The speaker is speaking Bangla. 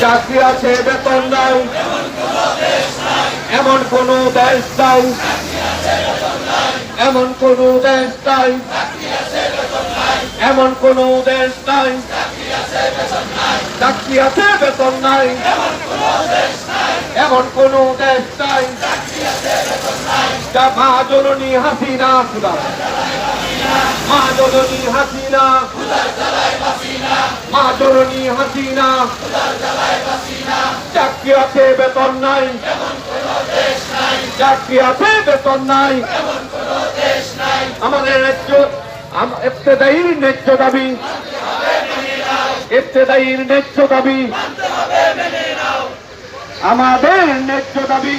চাকরি আছে, বেতন নাই। এমন কোন দেশ নাই। এমন কোন দেশ নাই। এমন কোন দেশ নাই। চাকরি আছে, বেতন নাই। এমন কোন দেশ নাই। মা জননী হাসিনা, খুদা মা জননী হাসিনা মা জননী হাসিনা চাকরি আছে, বেতন নাই। চাকরি আছে, বেতন নাই। আমাদের ন্যায্য ইবতেদায়ীর ন্যায্য দাবি। ইবতেদায়ীর ন্যায্য দাবি। আমাদের ন্যায্য দাবি।